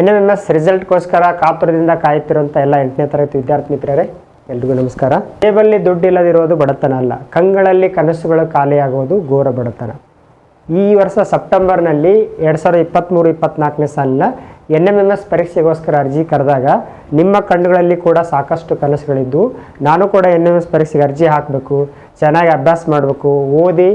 N M M S ರಿಸಲ್ಟ್ಗೋಸ್ಕರ ಕಾತುರದಿಂದ ಕಾಯುತ್ತಿರುವಂಥ ಎಲ್ಲ ಎಂಟನೇ ತರಗತಿ ವಿದ್ಯಾರ್ಥಿ ಮಿತ್ರರೇ, ಎಲ್ರಿಗೂ ನಮಸ್ಕಾರ. ಟೇಬಲ್ಲಿ ದುಡ್ಡು ಇಲ್ಲದಿರೋದು ಬಡತನ ಅಲ್ಲ, ಕಂಗಳಲ್ಲಿ ಕನಸುಗಳು ಖಾಲಿಯಾಗುವುದು ಘೋರ ಬಡತನ. ಈ ವರ್ಷ ಸೆಪ್ಟೆಂಬರ್ನಲ್ಲಿ ಎರಡು ಸಾವಿರದ ಇಪ್ಪತ್ತ್ಮೂರು ಇಪ್ಪತ್ನಾಲ್ಕನೇ ಸಾಲಿನ ಎನ್ ಎಂ ಎಂ ಎಸ್ ಪರೀಕ್ಷೆಗೋಸ್ಕರ ಅರ್ಜಿ ಕರೆದಾಗ ನಿಮ್ಮ ಕಣ್ಣುಗಳಲ್ಲಿ ಕೂಡ ಸಾಕಷ್ಟು ಕನಸುಗಳಿದ್ದು, ನಾನು ಕೂಡ ಎನ್ ಎಂ ಎಸ್ ಪರೀಕ್ಷೆಗೆ ಅರ್ಜಿ ಹಾಕಬೇಕು, ಚೆನ್ನಾಗಿ ಅಭ್ಯಾಸ ಮಾಡಬೇಕು, ಓದಿ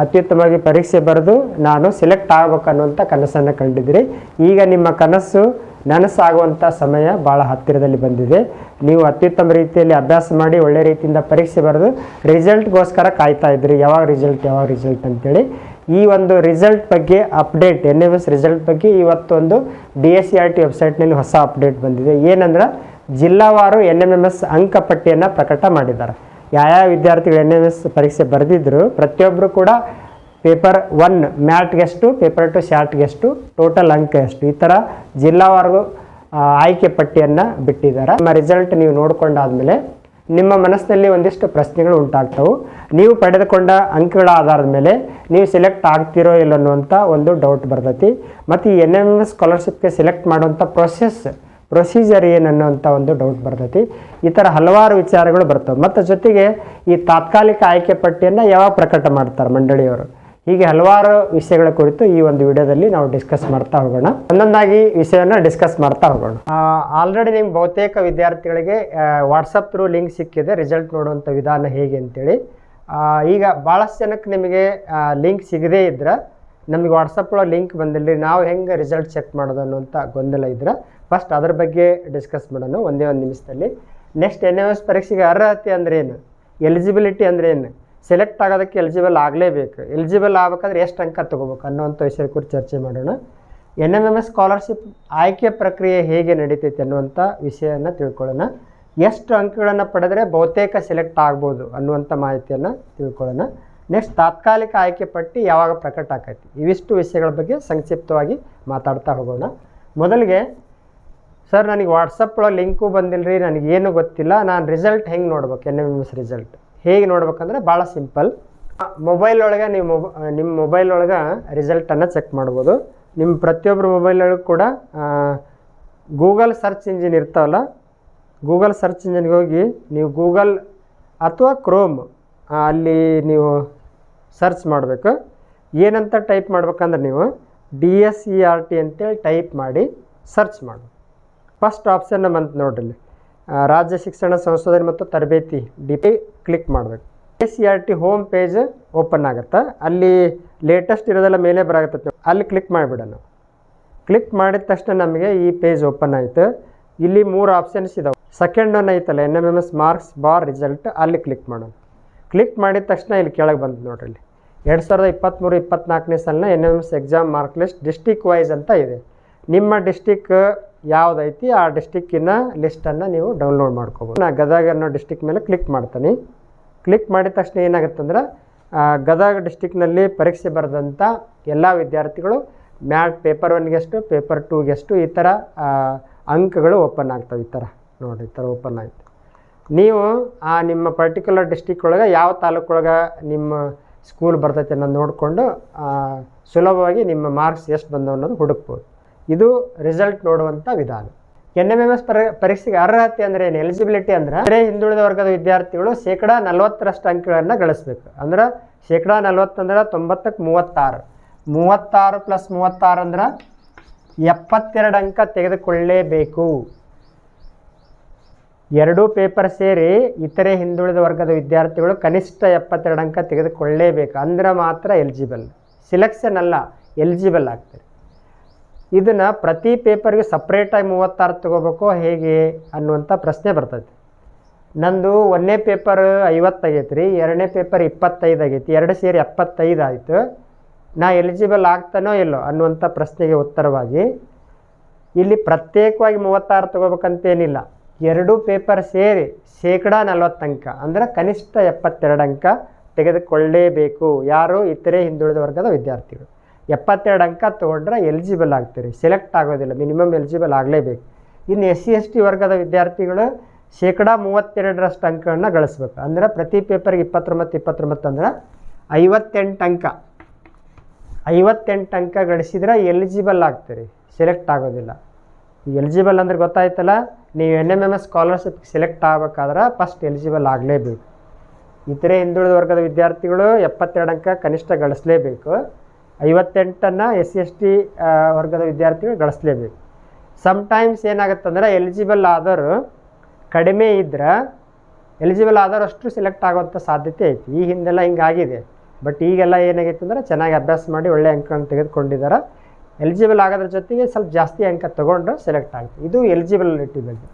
ಅತ್ಯುತ್ತಮವಾಗಿ ಪರೀಕ್ಷೆ ಬರೆದು ನಾನು ಸೆಲೆಕ್ಟ್ ಆಗಬೇಕು ಅನ್ನುವಂಥ ಕನಸನ್ನು ಕಂಡಿದ್ದೀರಿ ಈಗ ನಿಮ್ಮ ಕನಸು ನನಸಾಗುವಂಥ ಸಮಯ ಭಾಳ ಹತ್ತಿರದಲ್ಲಿ ಬಂದಿದೆ. ನೀವು ಅತ್ಯುತ್ತಮ ರೀತಿಯಲ್ಲಿ ಅಭ್ಯಾಸ ಮಾಡಿ ಒಳ್ಳೆ ರೀತಿಯಿಂದ ಪರೀಕ್ಷೆ ಬರೆದು ರಿಸಲ್ಟ್ಗೋಸ್ಕರ ಕಾಯ್ತಾ ಇದ್ರಿ. ಯಾವಾಗ ರಿಸಲ್ಟ್ ಯಾವಾಗ ರಿಸಲ್ಟ್ ಅಂತೇಳಿ. ಈ ಒಂದು ರಿಸಲ್ಟ್ ಬಗ್ಗೆ update N M S result ಬಗ್ಗೆ ಇವತ್ತೊಂದು D S C R T ವೆಬ್ಸೈಟ್ನಲ್ಲಿ ಹೊಸ ಅಪ್ಡೇಟ್ ಬಂದಿದೆ. ಏನಂದ್ರೆ ಜಿಲ್ಲಾವಾರು ಎನ್ ಎಂ ಎಂ ಎಸ್ ಅಂಕಪಟ್ಟಿಯನ್ನು ಪ್ರಕಟ ಮಾಡಿದ್ದಾರೆ. ಯಾವ್ಯಾವ ವಿದ್ಯಾರ್ಥಿಗಳು ಎನ್ ಎಂ ಎಸ್ ಪರೀಕ್ಷೆ ಬರೆದಿದ್ರು ಪ್ರತಿಯೊಬ್ಬರು ಕೂಡ ಪೇಪರ್ ಒನ್ ಮ್ಯಾಟ್ಗೆ ಎಷ್ಟು ಪೇಪರ್ ಟು ಶಾರ್ಟ್ಗೆ ಎಷ್ಟು ಟೋಟಲ್ ಅಂಕ ಎಷ್ಟು ಈ ಥರ ಜಿಲ್ಲಾವಾರು ಆಯ್ಕೆ ಪಟ್ಟಿಯನ್ನು ಬಿಟ್ಟಿದ್ದಾರೆ. ನಿಮ್ಮ ರಿಸಲ್ಟ್ ನೀವು ನೋಡ್ಕೊಂಡಾದ್ಮೇಲೆ ನಿಮ್ಮ ಮನಸ್ಸಿನಲ್ಲಿ ಒಂದಿಷ್ಟು ಪ್ರಶ್ನೆಗಳು ಉಂಟಾಗ್ತವೆ. ನೀವು ಪಡೆದುಕೊಂಡ ಅಂಕಗಳ ಆಧಾರದ ಮೇಲೆ ನೀವು ಸೆಲೆಕ್ಟ್ ಆಗ್ತಿರೋ ಇಲ್ಲ ಅನ್ನುವಂಥ ಒಂದು ಡೌಟ್ ಬರ್ತೈತಿ. ಮತ್ತು ಈ ಎನ್ ಎಂ ಎಸ್ ಸ್ಕಾಲರ್ಶಿಪ್ಗೆ ಸೆಲೆಕ್ಟ್ ಮಾಡುವಂಥ ಪ್ರೊಸೆಸ್ ಪ್ರೊಸೀಜರ್ ಏನು ಅನ್ನೋಂಥ ಒಂದು ಡೌಟ್ ಬರ್ತೈತಿ. ಈ ಥರ ಹಲವಾರು ವಿಚಾರಗಳು ಬರ್ತವೆ. ಮತ್ತು ಜೊತೆಗೆ ಈ ತಾತ್ಕಾಲಿಕ ಆಯ್ಕೆ ಪಟ್ಟಿಯನ್ನು ಯಾವಾಗ ಪ್ರಕಟ ಮಾಡ್ತಾರೆ ಮಂಡಳಿಯವರು? ಹೀಗೆ ಹಲವಾರು ವಿಷಯಗಳ ಕುರಿತು ಈ ಒಂದು ವಿಡಿಯೋದಲ್ಲಿ ನಾವು ಡಿಸ್ಕಸ್ ಮಾಡ್ತಾ ಹೋಗೋಣ. ಒಂದೊಂದಾಗಿ ವಿಷಯವನ್ನು ಡಿಸ್ಕಸ್ ಮಾಡ್ತಾ ಹೋಗೋಣ. ಆಲ್ರೆಡಿ ನಿಮ್ಗೆ ಬಹುತೇಕ ವಿದ್ಯಾರ್ಥಿಗಳಿಗೆ ವಾಟ್ಸಪ್ ಥ್ರೂ ಲಿಂಕ್ ಸಿಕ್ಕಿದೆ. ರಿಸಲ್ಟ್ ನೋಡುವಂಥ ವಿಧಾನ ಹೇಗೆ ಅಂತೇಳಿ. ಈಗ ಭಾಳಷ್ಟು ಜನಕ್ಕೆ ನಿಮಗೆ ಲಿಂಕ್ ಸಿಗದೇ ಇದ್ರೆ, ನಮಗೆ ವಾಟ್ಸಪ್ ಒಳಗೆ ಲಿಂಕ್ ಬಂದಿಲ್ಲ ನಾವು ಹೆಂಗೆ ರಿಸಲ್ಟ್ ಚೆಕ್ ಮಾಡೋದು ಅನ್ನುವಂಥ ಗೊಂದಲ ಇದ್ರೆ ಫಸ್ಟ್ ಅದ್ರ ಬಗ್ಗೆ ಡಿಸ್ಕಸ್ ಮಾಡೋಣ ಒಂದೇ ಒಂದು ನಿಮಿಷದಲ್ಲಿ. ನೆಕ್ಸ್ಟ್ ಎನ್ ಎಸ್ ಪರೀಕ್ಷೆಗೆ ಅರ್ಹತೆ ಅಂದ್ರೆ ಏನು? ಎಲಿಜಿಬಿಲಿಟಿ ಅಂದ್ರೆ ಏನು? ಸೆಲೆಕ್ಟ್ ಆಗೋದಕ್ಕೆ ಎಲಿಜಿಬಲ್ ಆಗಲೇಬೇಕು. ಎಲಿಜಿಬಲ್ ಆಗಬೇಕಾದ್ರೆ ಎಷ್ಟು ಅಂಕ ತೊಗೋಬೇಕು ಅನ್ನೋವಂಥ ವಿಷಯದ ಕುರಿತು ಚರ್ಚೆ ಮಾಡೋಣ. N M M S scholarship ಆಯ್ಕೆ ಪ್ರಕ್ರಿಯೆ ಹೇಗೆ ನಡೀತೈತೆ ಅನ್ನುವಂಥ ವಿಷಯನ ತಿಳ್ಕೊಳ್ಳೋಣ. ಎಷ್ಟು ಅಂಕಗಳನ್ನು ಪಡೆದರೆ ಬಹುತೇಕ ಸೆಲೆಕ್ಟ್ ಆಗ್ಬೋದು ಅನ್ನುವಂಥ ಮಾಹಿತಿಯನ್ನು ತಿಳ್ಕೊಳ್ಳೋಣ. ನೆಕ್ಸ್ಟ್ ತಾತ್ಕಾಲಿಕ ಆಯ್ಕೆ ಪಟ್ಟಿ ಯಾವಾಗ ಪ್ರಕಟ ಆಕೈತಿ? ಇವಿಷ್ಟು ವಿಷಯಗಳ ಬಗ್ಗೆ ಸಂಕ್ಷಿಪ್ತವಾಗಿ ಮಾತಾಡ್ತಾ ಹೋಗೋಣ. ಮೊದಲಿಗೆ ಸರ್ ನನಗೆ ವಾಟ್ಸಪ್ ಒಳಗೆ ಲಿಂಕು ಬಂದಿಲ್ಲ ರೀ ನನಗೇನು ಗೊತ್ತಿಲ್ಲ. ನಾನು ರಿಸಲ್ಟ್ ಹೆಂಗೆ ನೋಡ್ಬೇಕು? ಎನ್ ಎಂ ಎಸ್ ರಿಸಲ್ಟ್ ಹೇಗೆ ನೋಡ್ಬೇಕಂದ್ರೆ ಭಾಳ ಸಿಂಪಲ್ ಮೊಬೈಲ್ ಒಳಗೆ ನೀವು ಮೊಬ ನಿಮ್ಮ ಮೊಬೈಲ್ ಒಳಗೆ ರಿಸಲ್ಟನ್ನು ಚೆಕ್ ಮಾಡ್ಬೋದು. ನಿಮ್ಮ ಪ್ರತಿಯೊಬ್ಬರ ಮೊಬೈಲ್ ಒಳಗೆ ಕೂಡ ಗೂಗಲ್ ಸರ್ಚ್ ಇಂಜಿನ್ ಇರ್ತಾವಲ್ಲ ಗೂಗಲ್ ಸರ್ಚ್ ಇಂಜಿನ್ಗೆ ಹೋಗಿ ನೀವು ಗೂಗಲ್ ಅಥವಾ ಕ್ರೋಮ್ ಅಲ್ಲಿ ನೀವು ಸರ್ಚ್ ಮಾಡಬೇಕು. ಏನಂತ ಟೈಪ್ ಮಾಡ್ಬೇಕಂದ್ರೆ ನೀವು D S E R T ಅಂತೇಳಿ ಟೈಪ್ ಮಾಡಿ ಸರ್ಚ್ ಮಾಡಿ. ಫಸ್ಟ್ ಆಪ್ಷನ್ ಬಂತು ನೋಡ್ರಿ ಇಲ್ಲಿ. ರಾಜ್ಯ ಶಿಕ್ಷಣ ಸಂಶೋಧನೆ ಮತ್ತು ತರಬೇತಿ ಡಿ ಪಿ ಕ್ಲಿಕ್ ಮಾಡಬೇಕು. S C R T home page open ಆಗುತ್ತೆ. ಅಲ್ಲಿ ಲೇಟೆಸ್ಟ್ ಇರೋದೆಲ್ಲ ಮೇಲೆ ಬರಾಗತ್ತೆ ಅಲ್ಲಿ ಕ್ಲಿಕ್ ಮಾಡಿಬಿಡೋಣ ಕ್ಲಿಕ್ ಮಾಡಿದ ತಕ್ಷಣ ನಮಗೆ ಈ ಪೇಜ್ ಓಪನ್ ಆಯಿತು. ಇಲ್ಲಿ ಮೂರು ಆಪ್ಷನ್ಸ್ ಇದಾವೆ. ಸೆಕೆಂಡ್ ಒನ್ ಐತಲ್ಲ, N M M S marks bar result, ಅಲ್ಲಿ ಕ್ಲಿಕ್ ಮಾಡೋಣ. ಕ್ಲಿಕ್ ಮಾಡಿದ ತಕ್ಷಣ ಇಲ್ಲಿ ಕೆಳಗೆ ಬಂತು ನೋಡ್ರಿ ಇಲ್ಲಿ ಎರಡು ಸಾವಿರದ ಇಪ್ಪತ್ತ್ಮೂರು ಇಪ್ಪತ್ತ್ನಾಲ್ಕನೇ ಸಾಲಿನ N M S exam mark list district wise ಅಂತ ಇದೆ. ನಿಮ್ಮ ಡಿಸ್ಟಿಕ್ ಯಾವುದೈತಿ? ಆ ಡಿಸ್ಟಿಕ್ಕಿನ ಲಿಸ್ಟನ್ನು ನೀವು ಡೌನ್ಲೋಡ್ ಮಾಡ್ಕೋಬೋದು. ನಾನು ಗದಗ ಅನ್ನೋ ಡಿಸ್ಟಿಕ್ ಮೇಲೆ ಕ್ಲಿಕ್ ಮಾಡ್ತೀನಿ. ಕ್ಲಿಕ್ ಮಾಡಿದ ತಕ್ಷಣ ಏನಾಗುತ್ತಂದ್ರೆ ಗದಗ ಡಿಸ್ಟಿಕ್ನಲ್ಲಿ ಪರೀಕ್ಷೆ ಬರೆದಂಥ ಎಲ್ಲ ವಿದ್ಯಾರ್ಥಿಗಳು ಮ್ಯಾಟ್ ಪೇಪರ್ ಒನ್ಗೆ ಎಷ್ಟು ಪೇಪರ್ ಟೂಗೆ ಎಷ್ಟು ಈ ಥರ ಅಂಕಗಳು ಓಪನ್ ಆಗ್ತವೆ ಈ ಥರ ನೋಡಿ, ಈ ಥರ ಓಪನ್ ಆಯಿತು. ನೀವು, ಆ, ನಿಮ್ಮ ಪರ್ಟಿಕ್ಯುಲರ್ ಡಿಸ್ಟಿಕ್ ಒಳಗೆ ಯಾವ ತಾಲೂಕೊಳಗೆ ನಿಮ್ಮ ಸ್ಕೂಲ್ ಬರ್ತೈತೆ ಅನ್ನೋದು ನೋಡಿಕೊಂಡು ಸುಲಭವಾಗಿ ನಿಮ್ಮ ಮಾರ್ಕ್ಸ್ ಎಷ್ಟು ಬಂದವು ಅನ್ನೋದು ಹುಡುಕ್ಬೋದು. ಇದು ರಿಸಲ್ಟ್ ನೋಡುವಂಥ ವಿಧಾನ. ಎನ್ ಎಂ ಎಂ ಎಸ್ ಪರಿ, ಪರೀಕ್ಷೆಗೆ ಅರ್ಹತೆ ಅಂದರೆ ಏನು? ಎಲಿಜಿಬಿಲಿಟಿ ಅಂದ್ರೆ ಹಿಂದುಳಿದ ವರ್ಗದ ವಿದ್ಯಾರ್ಥಿಗಳು ಶೇಕಡಾ ನಲವತ್ತರಷ್ಟು ಅಂಕಗಳನ್ನು ಗಳಿಸ್ಬೇಕು. ಅಂದ್ರೆ ಶೇಕಡಾ ನಲವತ್ತಂದ್ರೆ ತೊಂಬತ್ತಕ್ಕೆ ಮೂವತ್ತಾರು. ಮೂವತ್ತಾರು ಪ್ಲಸ್ ಮೂವತ್ತಾರು ಅಂದ್ರೆ ಎಪ್ಪತ್ತೆರಡು ಅಂಕ ತೆಗೆದುಕೊಳ್ಳೇಬೇಕು. ಎರಡೂ ಪೇಪರ್ ಸೇರಿ ಇತರೆ ಹಿಂದುಳಿದ ವರ್ಗದ ವಿದ್ಯಾರ್ಥಿಗಳು ಕನಿಷ್ಠ ಎಪ್ಪತ್ತೆರಡು ಅಂಕ ತೆಗೆದುಕೊಳ್ಳೇಬೇಕು. ಅಂದ್ರೆ ಮಾತ್ರ ಎಲಿಜಿಬಲ್ ಸಿಲೆಕ್ಷನ್ ಅಲ್ಲ ಎಲಿಜಿಬಲ್ ಆಗ್ತಾರೆ ಇದನ್ನು ಪ್ರತಿ ಪೇಪರ್ಗೆ ಸಪ್ರೇಟಾಗಿ ಮೂವತ್ತಾರು ತಗೋಬೇಕು ಹೇಗೆ ಅನ್ನುವಂಥ ಪ್ರಶ್ನೆ ಬರ್ತೈತಿ. ನಂದು ಒಂದನೇ ಪೇಪರ್ ಐವತ್ತಾಗೈತೆ ರೀ ಎರಡನೇ ಪೇಪರ್ ಇಪ್ಪತ್ತೈದು ಆಗೈತಿ ಎರಡು ಸೇರಿ ಎಪ್ಪತ್ತೈದು ಆಯಿತು. ನಾ ಎಲಿಜಿಬಲ್ ಆಗ್ತಾನೋ ಇಲ್ಲೋ ಅನ್ನುವಂಥ ಪ್ರಶ್ನೆಗೆ ಉತ್ತರವಾಗಿ, ಇಲ್ಲಿ ಪ್ರತ್ಯೇಕವಾಗಿ ಮೂವತ್ತಾರು ತೊಗೋಬೇಕಂತೇನಿಲ್ಲ. ಎರಡೂ ಪೇಪರ್ ಸೇರಿ ಶೇಕಡ ನಲವತ್ತು ಅಂಕ, ಅಂದರೆ ಕನಿಷ್ಠ ಎಪ್ಪತ್ತೆರಡು ಅಂಕ ತೆಗೆದುಕೊಳ್ಳೇಬೇಕು. ಯಾರು ಇತರೆ ಹಿಂದುಳಿದ ವರ್ಗದ ವಿದ್ಯಾರ್ಥಿಗಳು. ಎಪ್ಪತ್ತೆರಡು ಅಂಕ ತೊಗೊಂಡ್ರೆ ಎಲಿಜಿಬಲ್ ಆಗ್ತೀರಿ. ಸೆಲೆಕ್ಟ್ ಆಗೋದಿಲ್ಲ ಮಿನಿಮಮ್ ಎಲಿಜಿಬಲ್ ಆಗಲೇಬೇಕು. ಇನ್ನು ಎಸ್ ಸಿ ಎಸ್ ಟಿ ವರ್ಗದ ವಿದ್ಯಾರ್ಥಿಗಳು ಶೇಕಡ ಮೂವತ್ತೆರಡರಷ್ಟು ಅಂಕಗಳನ್ನ ಗಳಿಸ್ಬೇಕು. ಅಂದರೆ ಪ್ರತಿ ಪೇಪರ್ಗೆ ಇಪ್ಪತ್ತೊಂಬತ್ತು ಇಪ್ಪತ್ತೊಂಬತ್ತು ಅಂದ್ರೆ ಐವತ್ತೆಂಟು ಅಂಕ. ಐವತ್ತೆಂಟು ಅಂಕ ಗಳಿಸಿದ್ರೆ ಎಲಿಜಿಬಲ್ ಆಗ್ತೀರಿ. ಸೆಲೆಕ್ಟ್ ಆಗೋದಿಲ್ಲ. ಎಲಿಜಿಬಲ್ ಅಂದ್ರೆ ಗೊತ್ತಾಯ್ತಲ್ಲ, ನೀವು ಎನ್ ಎಂ ಎಂ ಎಸ್ ಸ್ಕಾಲರ್ಶಿಪ್ಗೆ ಸೆಲೆಕ್ಟ್ ಆಗಬೇಕಾದ್ರೆ ಫಸ್ಟ್ ಎಲಿಜಿಬಲ್ ಆಗಲೇಬೇಕು. ಇತರೆ ಹಿಂದುಳಿದ ವರ್ಗದ ವಿದ್ಯಾರ್ಥಿಗಳು ಎಪ್ಪತ್ತೆರಡು ಅಂಕ ಕನಿಷ್ಠ ಗಳಿಸಲೇಬೇಕು. ಐವತ್ತೆಂಟನ್ನು ಎಸ್ ಸಿ ಎಸ್ ಟಿ ವರ್ಗದ ವಿದ್ಯಾರ್ಥಿಗಳು ಗಳಿಸಲೇಬೇಕು. ಸಮಟೈಮ್ಸ್ ಏನಾಗುತ್ತಂದ್ರೆ ಎಲಿಜಿಬಲ್ ಆದವರು ಕಡಿಮೆ ಇದ್ರೆ ಎಲಿಜಿಬಲ್ ಆದವರು ಅಷ್ಟು ಸೆಲೆಕ್ಟ್ ಆಗುವಂಥ ಸಾಧ್ಯತೆ ಐತಿ. ಈ ಹಿಂದೆಲ್ಲ ಹಿಂಗಾಗಿದೆ. ಬಟ್ ಈಗೆಲ್ಲ ಏನಾಗೈತೆ ಅಂದರೆ ಚೆನ್ನಾಗಿ ಅಭ್ಯಾಸ ಮಾಡಿ ಒಳ್ಳೆ ಅಂಕಗಳನ್ನು ತೆಗೆದುಕೊಂಡಿದ್ದಾರೆ ಎಲಿಜಿಬಲ್ ಆಗೋದ್ರ ಜೊತೆಗೆ ಸ್ವಲ್ಪ ಜಾಸ್ತಿ ಅಂಕ ತೊಗೊಂಡ್ರೆ ಸೆಲೆಕ್ಟ್ ಆಗುತ್ತೆ. ಇದು ಎಲಿಜಿಬಿಲಿಟಿ ಬಗ್ಗೆ.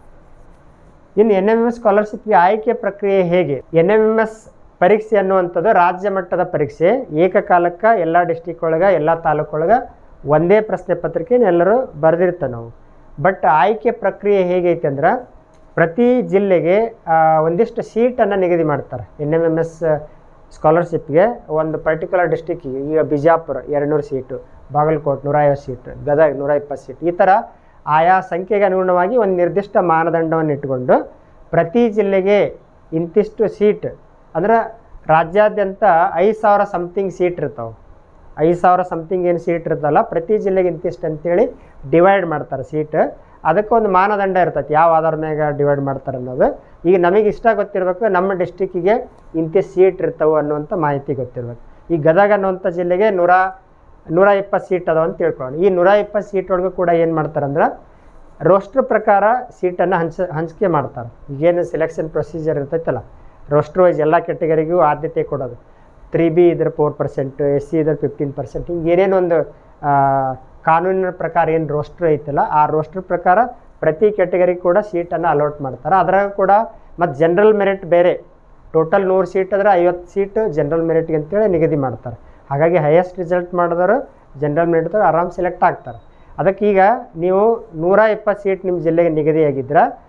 ಇನ್ನು ಎನ್ ಎಂ ಎಂ ಎಸ್ ಸ್ಕಾಲರ್ಶಿಪ್ಗೆ ಆಯ್ಕೆ ಪ್ರಕ್ರಿಯೆ ಹೇಗೆ? ಎನ್ ಎಂ ಎಂ ಎಸ್ ಪರೀಕ್ಷೆ ಅನ್ನುವಂಥದ್ದು ರಾಜ್ಯ ಮಟ್ಟದ ಪರೀಕ್ಷೆ. ಏಕಕಾಲಕ್ಕೆ ಎಲ್ಲ ಡಿಸ್ಟಿಕ್ ಒಳಗೆ, ಎಲ್ಲ ತಾಲೂಕೊಳಗೆ ಒಂದೇ ಪ್ರಶ್ನೆ ಪತ್ರಿಕೆ ಎಲ್ಲರೂ ಬರೆದಿರ್ತಾವೆ ನಾವು. ಬಟ್ ಆಯ್ಕೆ ಪ್ರಕ್ರಿಯೆ ಹೇಗೈತೆ ಅಂದ್ರೆ ಪ್ರತಿ ಜಿಲ್ಲೆಗೆ ಒಂದಿಷ್ಟು ಸೀಟನ್ನು ನಿಗದಿ ಮಾಡ್ತಾರೆ. ಎನ್ ಎಂ ಎಂ ಎಸ್ ಸ್ಕಾಲರ್ಶಿಪ್ಗೆ ಒಂದು ಪರ್ಟಿಕ್ಯುಲರ್ ಡಿಸ್ಟಿಕ್ಕಿಗೆ ಈಗ ಬಿಜಾಪುರ ಎರಡುನೂರು ಸೀಟು ಬಾಗಲಕೋಟೆ ನೂರ ಐವತ್ತು ಸೀಟು ಗದಗ ನೂರ ಇಪ್ಪತ್ತು ಸೀಟ್ ಈ ಥರ ಆಯಾ ಸಂಖ್ಯೆಗೆ ಅನುಗುಣವಾಗಿ ಒಂದು ನಿರ್ದಿಷ್ಟ ಮಾನದಂಡವನ್ನು ಇಟ್ಟುಕೊಂಡು ಪ್ರತಿ ಜಿಲ್ಲೆಗೆ ಇಂತಿಷ್ಟು ಸೀಟ್ ಅಂದ್ರೆ ರಾಜ್ಯಾದ್ಯಂತ ಐದು ಸಾವಿರ ಸಮಥಿಂಗ್ ಸೀಟ್ ಇರ್ತಾವೆ. ಐದು ಸಾವಿರ ಸಮಥಿಂಗ್ ಏನು ಸೀಟ್ ಇರ್ತಲ್ಲ ಪ್ರತಿ ಜಿಲ್ಲೆಗೆ ಇಂತಿಷ್ಟು ಅಂತೇಳಿ ಡಿವೈಡ್ ಮಾಡ್ತಾರೆ ಸೀಟ್ ಅದಕ್ಕೆ ಒಂದು ಮಾನದಂಡ ಇರ್ತೈತಿ, ಯಾವ ಆಧಾರದ ಮ್ಯಾಗ ಡಿವೈಡ್ ಮಾಡ್ತಾರೆ ಅನ್ನೋದು. ಈಗ ನಮಗೆ ಇಷ್ಟ ಗೊತ್ತಿರಬೇಕು, ನಮ್ಮ ಡಿಸ್ಟಿಕ್ಕಿಗೆ ಇಂತಿಷ್ಟು ಸೀಟ್ ಇರ್ತವೆ ಅನ್ನುವಂಥ ಮಾಹಿತಿ ಗೊತ್ತಿರ್ಬೇಕು. ಈ ಗದಗ ಅನ್ನುವಂಥ ಜಿಲ್ಲೆಗೆ ನೂರ ನೂರ ಇಪ್ಪತ್ತು ಸೀಟ್ ಅದಾವ ಅಂತ ತಿಳ್ಕೊಳ್ಳೋಣ. ಈ ನೂರ ಇಪ್ಪತ್ತು ಸೀಟ್ ಒಳಗೂ ಕೂಡ ಏನು ಮಾಡ್ತಾರಂದ್ರೆ ರೋಸ್ಟ್ರ್ ಪ್ರಕಾರ ಸೀಟನ್ನು ಹಂಚ, ಹಂಚಿಕೆ ಮಾಡ್ತಾರೆ. ಈಗೇನು ಸೆಲೆಕ್ಷನ್ ಪ್ರೊಸೀಜರ್ ಇರ್ತೈತಲ್ಲ ರೋಸ್ಟ್ರ್ ವೈಸ್ ಎಲ್ಲ ಕೆಟಗರಿಗೂ ಆದ್ಯತೆ ಕೊಡೋದು. ತ್ರೀ ಬಿ ಇದ್ರೆ ಫೋರ್ ಪರ್ಸೆಂಟ್ ಎಸ್ ಸಿ ಇದ್ರೆ ಫಿಫ್ಟೀನ್ ಪರ್ಸೆಂಟ್ ಹಿಂಗೆ ಏನೇನೊಂದು ಕಾನೂನಿನ ಪ್ರಕಾರ ಏನು ರೋಸ್ಟ್ರ್ ಐತಲ್ಲ, ಆ ರೋಸ್ಟ್ರ್ ಪ್ರಕಾರ ಪ್ರತಿ ಕೆಟಗರಿ ಕೂಡ ಸೀಟನ್ನು ಅಲಾಟ್ ಮಾಡ್ತಾರೆ. ಅದ್ರಾಗ ಕೂಡ ಮತ್ತು ಜನರಲ್ ಮೆರಿಟ್ ಬೇರೆ. ಟೋಟಲ್ ನೂರು ಸೀಟ್ ಆದರೆ ಐವತ್ತು ಸೀಟ್ ಜನರಲ್ ಮೆರಿಟ್ಗೆ ಅಂತೇಳಿ ನಿಗದಿ ಮಾಡ್ತಾರೆ. ಹಾಗಾಗಿ ಹೈಯೆಸ್ಟ್ ರಿಸಲ್ಟ್ ಮಾಡಿದವರು ಜನರಲ್ ಮೆರಿಟ್ದಾಗ ಆರಾಮ್ ಸೆಲೆಕ್ಟ್ ಆಗ್ತಾರೆ. ಅದಕ್ಕೆ ಈಗ ನೀವು ನೂರ ಇಪ್ಪತ್ತು ಸೀಟ್ ನಿಮ್ಮ ಜಿಲ್ಲೆಗೆ ನಿಗದಿಯಾಗಿದ್ರೆ ಆ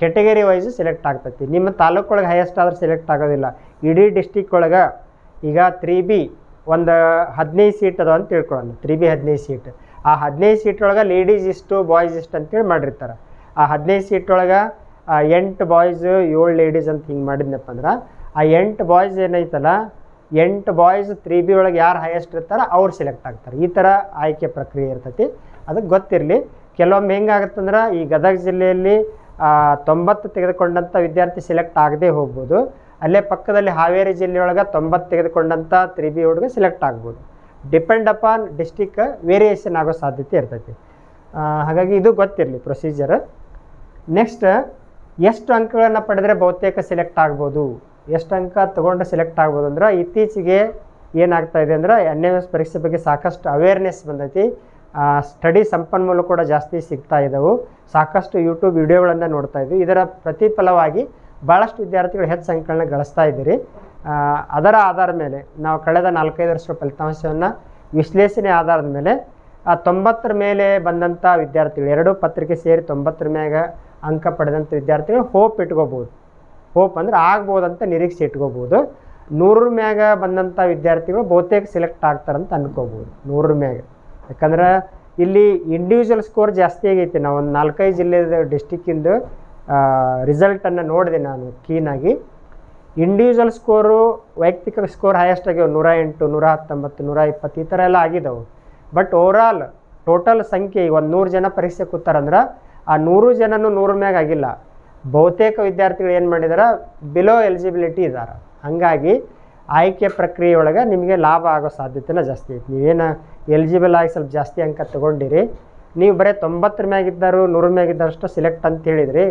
ಕೆಟಗರಿ ವೈಸು ಸೆಲೆಕ್ಟ್ ಆಗ್ತೈತಿ. ನಿಮ್ಮ ತಾಲೂಕು ಒಳಗೆ ಹೈಯೆಸ್ಟ್ ಆದ್ರೆ ಸೆಲೆಕ್ಟ್ ಆಗೋದಿಲ್ಲ. ಇಡೀ ಡಿಸ್ಟಿಕ್ ಒಳಗೆ ಈಗ ತ್ರೀ ಬಿ ಒಂದು ಹದಿನೈದು ಸೀಟ್ ಅದ ಅಂತ ತಿಳ್ಕೊಳ್ಳೋಣ. ತ್ರೀ ಬಿ ಹದಿನೈದು ಸೀಟ್ ಆ ಹದಿನೈದು ಸೀಟ್ ಒಳಗೆ ಲೇಡೀಸ್ ಇಷ್ಟು ಬಾಯ್ಸ್ ಇಷ್ಟು ಅಂತೇಳಿ ಮಾಡಿರ್ತಾರೆ. ಆ ಹದಿನೈದು ಸೀಟ್ ಒಳಗೆ ಎಂಟು ಬಾಯ್ಸ್ ಏಳು ಲೇಡೀಸ್ ಅಂತ ಹಿಂಗೆ ಮಾಡಿದ್ನಪ್ಪ ಅಂದ್ರೆ ಆ ಎಂಟು ಬಾಯ್ಸ್ ಏನೈತಲ್ಲ ಎಂಟು ಬಾಯ್ಸ್ ತ್ರೀ ಬಿ ಒಳಗೆ ಯಾರು ಹೈಯೆಸ್ಟ್ ಇರ್ತಾರೆ ಅವ್ರು ಸೆಲೆಕ್ಟ್ ಆಗ್ತಾರೆ. ಈ ಥರ ಆಯ್ಕೆ ಪ್ರಕ್ರಿಯೆ ಇರ್ತೈತಿ. ಅದಕ್ಕೆ ಗೊತ್ತಿರಲಿ. ಕೆಲವೊಮ್ಮೆ ಹೆಂಗಾಗತ್ತಂದ್ರೆ ಈ ಗದಗ ಜಿಲ್ಲೆಯಲ್ಲಿ ಆ, ತೊಂಬತ್ತು ತೆಗೆದುಕೊಂಡಂಥ ವಿದ್ಯಾರ್ಥಿ ಸೆಲೆಕ್ಟ್ ಆಗದೆ ಹೋಗ್ಬೋದು. ಅಲ್ಲೇ ಪಕ್ಕದಲ್ಲಿ ಹಾವೇರಿ ಜಿಲ್ಲೆಯೊಳಗೆ ತೊಂಬತ್ತು ತೆಗೆದುಕೊಂಡಂಥ ತ್ರಿ ಬಿ ಹುಡುಗ ಸೆಲೆಕ್ಟ್ ಆಗ್ಬೋದು. ಡಿಪೆಂಡ್ ಅಪಾನ್ ಡಿಸ್ಟಿಕ್ ವೇರಿಯೇಷನ್ ಆಗೋ ಸಾಧ್ಯತೆ ಇರ್ತೈತಿ. ಹಾಗಾಗಿ ಇದು ಗೊತ್ತಿರಲಿ ಪ್ರೊಸೀಜರ್ ನೆಕ್ಸ್ಟ್ ಎಷ್ಟು ಅಂಕಗಳನ್ನು ಪಡೆದರೆ ಬಹುತೇಕ ಸೆಲೆಕ್ಟ್ ಆಗ್ಬೋದು? ಎಷ್ಟು ಅಂಕ ತೊಗೊಂಡು ಸೆಲೆಕ್ಟ್ ಆಗ್ಬೋದು ಅಂದ್ರೆ ಇತ್ತೀಚೆಗೆ ಏನಾಗ್ತಾ ಇದೆ ಅಂದ್ರೆ ಎನ್ ಎಂ ಎಸ್ ಪರೀಕ್ಷೆ ಬಗ್ಗೆ ಸಾಕಷ್ಟು ಅವೇರ್ನೆಸ್ ಬಂದೈತಿ. ಸ್ಟಡಿ ಸಂಪನ್ಮೂಲ ಕೂಡ ಜಾಸ್ತಿ ಸಿಗ್ತಾ ಇದ್ದವು ಸಾಕಷ್ಟು ಯೂಟ್ಯೂಬ್ ವಿಡಿಯೋಗಳನ್ನು ನೋಡ್ತಾ ಇದ್ವಿ. ಇದರ ಪ್ರತಿಫಲವಾಗಿ ಭಾಳಷ್ಟು ವಿದ್ಯಾರ್ಥಿಗಳು ಹೆಚ್ಚು ಸಂಕಲನ ಗಳಿಸ್ತಾ ಇದ್ದೀರಿ. ಅದರ ಆಧಾರದ ಮೇಲೆ ನಾವು ಕಳೆದ ನಾಲ್ಕೈದು ವರ್ಷಗಳ ಫಲಿತಾಂಶವನ್ನು ವಿಶ್ಲೇಷಣೆ ಆಧಾರದ ಮೇಲೆ, ಆ, ತೊಂಬತ್ತರ ಮೇಲೆ ಬಂದಂಥ ವಿದ್ಯಾರ್ಥಿಗಳು, ಎರಡೂ ಪತ್ರಿಕೆ ಸೇರಿ ತೊಂಬತ್ತರ ಮ್ಯಾಗ ಅಂಕ ಪಡೆದಂಥ ವಿದ್ಯಾರ್ಥಿಗಳು ಹೋಪ್ ಇಟ್ಕೋಬೋದು ಹೋಪ್ ಅಂದ್ರೆ ಆಗ್ಬೋದಂತ ನಿರೀಕ್ಷೆ ಇಟ್ಕೋಬೋದು ನೂರರ ಮ್ಯಾಗ ಬಂದಂಥ ವಿದ್ಯಾರ್ಥಿಗಳು ಬಹುತೇಕ ಸೆಲೆಕ್ಟ್ ಆಗ್ತಾರಂತ ಅನ್ಕೋಬೋದು ನೂರರ ಮ್ಯಾಗ. ಯಾಕಂದ್ರೆ ಇಲ್ಲಿ ಇಂಡಿವಿಜುವಲ್ ಸ್ಕೋರ್ ಜಾಸ್ತಿ ಆಗೈತಿ. ನಾವು ಒಂದು ನಾಲ್ಕೈದು ಜಿಲ್ಲೆದ ಡಿಸ್ಟಿಕ್ಕಿಂದು ರಿಸಲ್ಟನ್ನು ನೋಡಿದೆ ನಾನು ಕ್ಲೀನಾಗಿ ಇಂಡಿವಿಜುವಲ್ ಸ್ಕೋರು ವೈಯಕ್ತಿಕ ಸ್ಕೋರ್ ಹೈಯೆಸ್ಟ್ ಆಗ್ಯಾವೆ ನೂರ ಎಂಟು ನೂರ ಹತ್ತೊಂಬತ್ತು ನೂರ ಇಪ್ಪತ್ತು ಈ ಥರ ಎಲ್ಲ ಆಗಿದ್ದಾವೆ ಬಟ್ ಓವರಾಲ್ ಟೋಟಲ್ ಸಂಖ್ಯೆ ಒಂದು ನೂರು ಜನ ಪರೀಕ್ಷೆ ಕೂತಾರಂದ್ರೆ ಆ ನೂರು ಜನನೂ ನೂರ ಮ್ಯಾಗ ಆಗಿಲ್ಲ. ಬಹುತೇಕ ವಿದ್ಯಾರ್ಥಿಗಳು ಏನು ಮಾಡಿದಾರೆ? ಬಿಲೋ ಎಲಿಜಿಬಿಲಿಟಿ ಇದ್ದಾರೆ ಹಾಗಾಗಿ ಆಯ್ಕೆ ಪ್ರಕ್ರಿಯೆಯೊಳಗೆ ನಿಮಗೆ ಲಾಭ ಆಗೋ ಸಾಧ್ಯತೆನ ಜಾಸ್ತಿ ಐತಿ. ನೀವೇನು ಎಲಿಜಿಬಲ್ ಆಗಿ ಸ್ವಲ್ಪ ಜಾಸ್ತಿ ಅಂಕ ತೊಗೊಂಡಿರಿ. ನೀವು ಬರೀ ತೊಂಬತ್ತರ ಮ್ಯಾಗಿದ್ದರು ನೂರ ಮ್ಯಾಗಿದ್ದರಷ್ಟು ಸೆಲೆಕ್ಟ್ ಅಂತ ಹೇಳಿದ್ರಿ.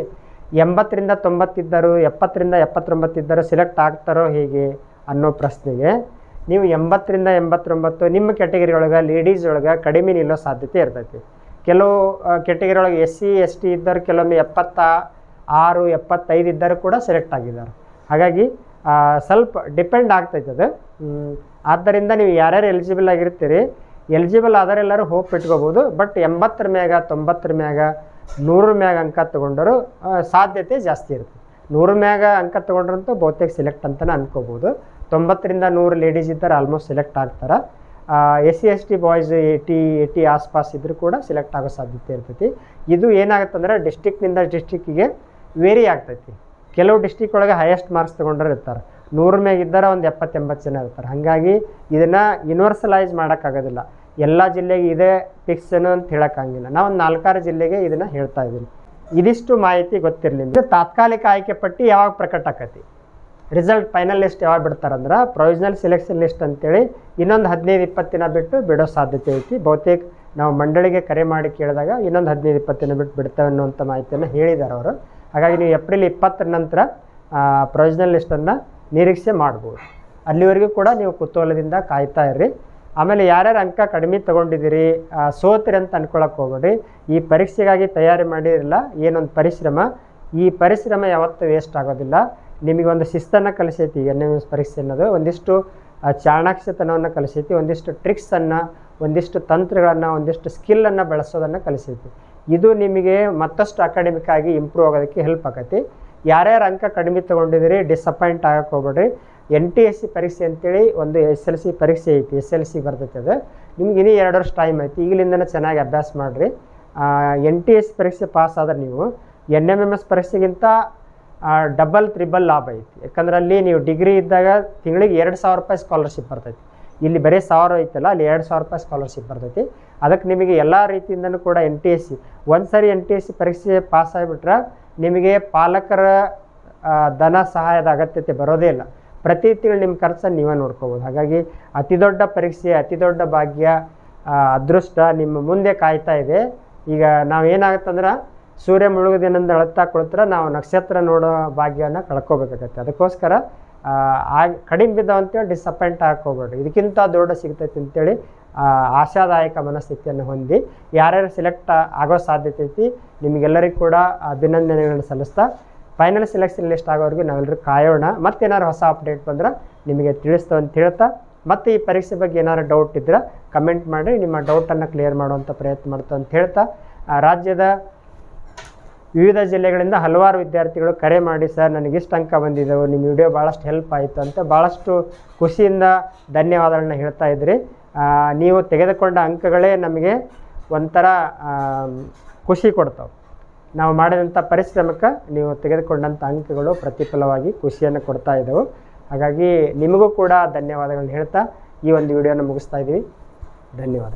ಎಂಬತ್ತರಿಂದ ತೊಂಬತ್ತಿದ್ದರು ಎಪ್ಪತ್ತರಿಂದ ಎಪ್ಪತ್ತೊಂಬತ್ತಿದ್ದರು ಸೆಲೆಕ್ಟ್ ಆಗ್ತಾರೋ ಹೇಗೆ ಅನ್ನೋ ಪ್ರಶ್ನೆಗೆ ನೀವು ಎಂಬತ್ತರಿಂದ ಎಂಬತ್ತೊಂಬತ್ತು ನಿಮ್ಮ ಕ್ಯಾಟಗರಿ ಒಳಗೆ ಲೇಡೀಸ್ ಒಳಗೆ ಕಡಿಮೆ ನಿಲ್ಲೋ ಸಾಧ್ಯತೆ ಇರ್ತೈತಿ. ಕೆಲವು ಕೆಟಗರಿ ಒಳಗೆ ಎಸ್ ಸಿ ಎಸ್ ಟಿ ಇದ್ದರು, ಕೆಲವೊಮ್ಮೆ ಎಪ್ಪತ್ತ ಆರು, ಎಪ್ಪತ್ತೈದು ಇದ್ದರು ಕೂಡ ಸೆಲೆಕ್ಟ್ ಆಗಿದ್ದಾರೆ. ಹಾಗಾಗಿ ಸ್ವಲ್ಪ ಡಿಪೆಂಡ್ ಆಗ್ತೈತೆ ಅದು ಆದ್ದರಿಂದ ನೀವು ಯಾರ್ಯಾರು ಎಲಿಜಿಬಲ್ ಆಗಿರ್ತೀರಿ ಎಲಿಜಿಬಲ್ ಆದರೆ ಎಲ್ಲರೂ ಹೋಪ್ ಇಟ್ಕೋಬೋದು ಬಟ್ ಎಂಬತ್ತರ ಮ್ಯಾಗ, ತೊಂಬತ್ತರ ಮ್ಯಾಗ ನೂರ ಮ್ಯಾಗ ಅಂಕ ತೊಗೊಂಡರು ಸಾಧ್ಯತೆ ಜಾಸ್ತಿ ಇರುತ್ತೆ ನೂರ ಮ್ಯಾಗ ಅಂಕ ತೊಗೊಂಡ್ರಂತೂ ಬಹುತೇಕ ಸೆಲೆಕ್ಟ್ ಅಂತಲೇ ಅನ್ಕೋಬೋದು ತೊಂಬತ್ತರಿಂದ ನೂರು ಲೇಡೀಸ್ ಇದ್ದಾರೆ ಆಲ್ಮೋಸ್ಟ್ ಸೆಲೆಕ್ಟ್ ಆಗ್ತಾರೆ. S C S T boys eighty eighty ಆಸ್ಪಾಸ್ ಇದ್ದರೂ ಕೂಡ ಸೆಲೆಕ್ಟ್ ಆಗೋ ಸಾಧ್ಯತೆ ಇರ್ತೈತಿ. ಇದು ಏನಾಗುತ್ತಂದ್ರೆ ಡಿಸ್ಟಿಕ್ನಿಂದ ಡಿಸ್ಟಿಕ್ಕಿಗೆ ವೇರಿ ಆಗ್ತೈತಿ. ಕೆಲವು ಡಿಸ್ಟಿಕ್ ಒಳಗೆ ಹೈಯೆಸ್ಟ್ ಮಾರ್ಕ್ಸ್ ತೊಗೊಂಡ್ರೆ ಇರ್ತಾರೆ. ನೂರ ಮ್ಯಾಗ ಇದ್ದರೆ ಒಂದು ಎಪ್ಪತ್ತೆಂಬತ್ತು ಜನ ಇರ್ತಾರೆ. ಹಾಗಾಗಿ ಇದನ್ನು ಯೂನಿವರ್ಸಲೈಸ್ ಮಾಡೋಕ್ಕಾಗೋದಿಲ್ಲ. ಎಲ್ಲ ಜಿಲ್ಲೆಗೆ ಇದೇ ಫಿಕ್ಸ್ ಅಂತ ಹೇಳೋಕ್ಕಾಗಿಲ್ಲ. ನಾವು ಒಂದು ನಾಲ್ಕಾರು ಜಿಲ್ಲೆಗೆ ಇದನ್ನು ಹೇಳ್ತಾ ಇದ್ದೀನಿ. ಇದಿಷ್ಟು ಮಾಹಿತಿ ಗೊತ್ತಿರಲಿಲ್ಲ. ತಾತ್ಕಾಲಿಕ ಆಯ್ಕೆ ಪಟ್ಟಿ ಯಾವಾಗ ಪ್ರಕಟ ಆಕತಿ? ರಿಸಲ್ಟ್ ಫೈನಲ್ ಲಿಸ್ಟ್ ಯಾವಾಗ ಬಿಡ್ತಾರಂದ್ರೆ ಪ್ರೊವಿಷನಲ್ ಸೆಲೆಕ್ಷನ್ ಲಿಸ್ಟ್ ಅಂತೇಳಿ ಇನ್ನೊಂದು ಹದಿನೈದು ಇಪ್ಪತ್ತು ದಿನ ಬಿಟ್ಟು ಬಿಡೋ ಸಾಧ್ಯತೆ ಐತಿ. ಬಹುತೇಕ ನಾವು ಮಂಡಳಿಗೆ ಕರೆ ಮಾಡಿ ಕೇಳಿದಾಗ ಇನ್ನೊಂದು ಹದಿನೈದು ಇಪ್ಪತ್ತು ದಿನ ಬಿಟ್ಟು ಬಿಡ್ತೇವೆ ಅನ್ನುವಂಥ ಮಾಹಿತಿಯನ್ನು ಹೇಳಿದ್ದಾರೆ ಅವರು. ಹಾಗಾಗಿ ನೀವು ಏಪ್ರಿಲ್ ಇಪ್ಪತ್ತರ ನಂತರ ಪ್ರೊವಿಷನಲ್ ಲಿಸ್ಟನ್ನು ನಿರೀಕ್ಷೆ ಮಾಡ್ಬೋದು. ಅಲ್ಲಿವರೆಗೂ ಕೂಡ ನೀವು ಕುತೂಹಲದಿಂದ ಕಾಯ್ತಾ ಇರ್ರಿ. ಆಮೇಲೆ ಯಾರ್ಯಾರು ಅಂಕ ಕಡಿಮೆ ತೊಗೊಂಡಿದ್ದೀರಿ ಸೋತಿರಿ ಅಂತ ಅನ್ಕೊಳಕ್ಕೆ ಹೋಗ್ಬೇಡ್ರಿ. ಈ ಪರೀಕ್ಷೆಗಾಗಿ ತಯಾರಿ ಮಾಡಿರಲಿಲ್ಲ ಏನೊಂದು ಪರಿಶ್ರಮ. ಈ ಪರಿಶ್ರಮ ಯಾವತ್ತೂ ವೇಸ್ಟ್ ಆಗೋದಿಲ್ಲ. ನಿಮಗೆ ಒಂದು ಶಿಸ್ತನ್ನು ಕಲಿಸೈತಿ ಎನ್ ಎಂ ಎಸ್ ಪರೀಕ್ಷೆ ಅನ್ನೋದು. ಒಂದಿಷ್ಟು ಚಾಣಾಕ್ಷತನವನ್ನು ಕಲಿಸೈತಿ, ಒಂದಿಷ್ಟು ಟ್ರಿಕ್ಸನ್ನು ಒಂದಿಷ್ಟು ತಂತ್ರಗಳನ್ನು, ಒಂದಿಷ್ಟು ಸ್ಕಿಲ್ಲನ್ನು ಬೆಳೆಸೋದನ್ನು ಕಲಿಸೈತಿ. ಇದು ನಿಮಗೆ ಮತ್ತಷ್ಟು ಅಕಾಡೆಮಿಕ್ ಆಗಿ ಇಂಪ್ರೂವ್ ಆಗೋದಕ್ಕೆ ಹೆಲ್ಪ್ ಆಗತ್ತೆ ಯಾರ್ಯಾರು ಅಂಕ ಕಡಿಮೆ ತೊಗೊಂಡಿದ್ದೀರಿ ಡಿಸಪಾಯಿಂಟ್ ಆಗಕ್ಕೆ ಹೋಗ್ಬೇಡ್ರಿ. ಎನ್ ಟಿ ಎಸ್ ಸಿ ಪರೀಕ್ಷೆ ಅಂತೇಳಿ ಒಂದು ಎಸ್ ಎಲ್ ಸಿ ಪರೀಕ್ಷೆ ಐತಿ ಎಸ್ ಎಲ್ ಸಿ ಬರ್ತೈತೆ ಅದು. ನಿಮ್ಗೆ ಇನ್ನೂ ಎರಡು ವರ್ಷ ಟೈಮ್ ಐತಿ ಈಗಲಿಂದನೇ ಚೆನ್ನಾಗಿ ಅಭ್ಯಾಸ ಮಾಡಿರಿ. ಎನ್ ಟಿ ಎಸ್ ಪರೀಕ್ಷೆ ಪಾಸ್ ಆದ್ರೆ ನೀವು ಎನ್ ಎಂ ಎಂ ಎಸ್ ಪರೀಕ್ಷೆಗಿಂತ ಡಬಲ್ ತ್ರಿಬಲ್ ಲಾಭ ಐತಿ. ಯಾಕಂದ್ರೆ ಅಲ್ಲಿ ನೀವು ಡಿಗ್ರಿ ಇದ್ದಾಗ ತಿಂಗಳಿಗೆ ಎರಡು ಸಾವಿರ ರೂಪಾಯಿ ಸ್ಕಾಲರ್ಶಿಪ್ ಬರ್ತೈತಿ. ಇಲ್ಲಿ ಬರೀ ಸಾವಿರ ಐತಲ್ಲ, ಅಲ್ಲಿ ಎರಡು ಸಾವಿರ ರೂಪಾಯಿ ಸ್ಕಾಲರ್ಶಿಪ್ ಬರ್ತೈತಿ. ಅದಕ್ಕೆ ನಿಮಗೆ ಎಲ್ಲ ರೀತಿಯಿಂದನೂ ಕೂಡ ಎನ್ ಟಿ ಎಸ್ ಸಿ ಒಂದು ಸರಿ ಎನ್ ಟಿ ಎಸ್ ಸಿ ಪರೀಕ್ಷೆ ಪಾಸ್ ಆಗಿಬಿಟ್ರೆ ನಿಮಗೆ ಪಾಲಕರ ಧನ ಸಹಾಯದ ಅಗತ್ಯತೆ ಬರೋದೇ ಇಲ್ಲ. ಪ್ರತಿ ತಿಂಗಳು ನಿಮ್ಮ ಖರ್ಚನ್ನು ನೀವೇ ನೋಡ್ಕೋಬೋದು. ಹಾಗಾಗಿ ಅತಿ ದೊಡ್ಡ ಪರೀಕ್ಷೆ, ಅತಿ ದೊಡ್ಡ ಭಾಗ್ಯ ಅದೃಷ್ಟ ನಿಮ್ಮ ಮುಂದೆ ಕಾಯ್ತಾ ಇದೆ. ಈಗ ನಾವೇನಾಗುತ್ತಂದ್ರೆ ಸೂರ್ಯ ಮುಳುಗೋದಿನಂದ ಅಳತಾ ಕುಳಿತ್ರೆ ನಾವು ನಕ್ಷತ್ರ ನೋಡೋ ಭಾಗ್ಯನ ಕಳ್ಕೊಬೇಕಾಗತ್ತೆ. ಅದಕ್ಕೋಸ್ಕರ ಆ, ಕಡಿಮೆ ಬಿದ್ದಾವ ಅಂತೇಳಿ ಡಿಸಪಾಯಿಂಟ್ ಹಾಕೋಬೇಡ್ರಿ ಇದಕ್ಕಿಂತ ದೊಡ್ಡ ಸಿಗ್ತೈತಿ ಅಂತೇಳಿ ಆಶಾದಾಯಕ ಮನಸ್ಥಿತಿಯನ್ನು ಹೊಂದಿ ಯಾರ್ಯಾರು ಸೆಲೆಕ್ಟ್ ಆಗೋ ಸಾಧ್ಯತೆ ಐತಿ ನಿಮಗೆಲ್ಲರಿಗೂ ಕೂಡ ಅಭಿನಂದನೆಗಳನ್ನು ಸಲ್ಲಿಸ್ತಾ ಫೈನಲ್ ಸೆಲೆಕ್ಷನ್ ಲಿಸ್ಟ್ ಆಗೋವರೆಗೂ ನಾವೆಲ್ಲರೂ ಕಾಯೋಣ. ಮತ್ತೇನಾದ್ರು ಹೊಸ ಅಪ್ಡೇಟ್ ಬಂದ್ರೆ ನಿಮಗೆ ತಿಳಿಸ್ತಾ ಅಂತ ಹೇಳ್ತಾ ಮತ್ತು ಈ ಪರೀಕ್ಷೆ ಬಗ್ಗೆ ಏನಾದ್ರು ಡೌಟ್ ಇದ್ರೆ ಕಮೆಂಟ್ ಮಾಡಿ ನಿಮ್ಮ ಡೌಟನ್ನು ಕ್ಲಿಯರ್ ಮಾಡುವಂಥ ಪ್ರಯತ್ನ ಮಾಡ್ತಾ ಅಂತ ಹೇಳ್ತಾ ರಾಜ್ಯದ ವಿವಿಧ ಜಿಲ್ಲೆಗಳಿಂದ ಹಲವಾರು ವಿದ್ಯಾರ್ಥಿಗಳು ಕರೆ ಮಾಡಿ, ಸರ್, ನನಗೆ ಇಷ್ಟು ಅಂಕ ಬಂದಿದ್ದವು ನಿಮ್ಮ ವಿಡಿಯೋ ಭಾಳಷ್ಟು ಹೆಲ್ಪ್ ಆಯಿತು ಅಂತ ಭಾಳಷ್ಟು ಖುಷಿಯಿಂದ ಧನ್ಯವಾದಗಳನ್ನ ಹೇಳ್ತಾ ಇದ್ರಿ. ನೀವು ತೆಗೆದುಕೊಂಡ ಅಂಕಗಳೇ ನಮಗೆ ಒಂಥರ ಖುಷಿ ಕೊಡ್ತಾವೆ. ನಾವು ಮಾಡಿದಂಥ ಪರಿಶ್ರಮಕ್ಕೆ ನೀವು ತೆಗೆದುಕೊಂಡಂಥ ಅಂಕಗಳು ಪ್ರತಿಫಲವಾಗಿ ಖುಷಿಯನ್ನು ಕೊಡ್ತಾ ಇದ್ದವು ಹಾಗಾಗಿ ನಿಮಗೂ ಕೂಡ ಧನ್ಯವಾದಗಳನ್ನ ಹೇಳ್ತಾ ಈ ಒಂದು ವಿಡಿಯೋನ ಮುಗಿಸ್ತಾ ಇದ್ದೀವಿ. ಧನ್ಯವಾದ.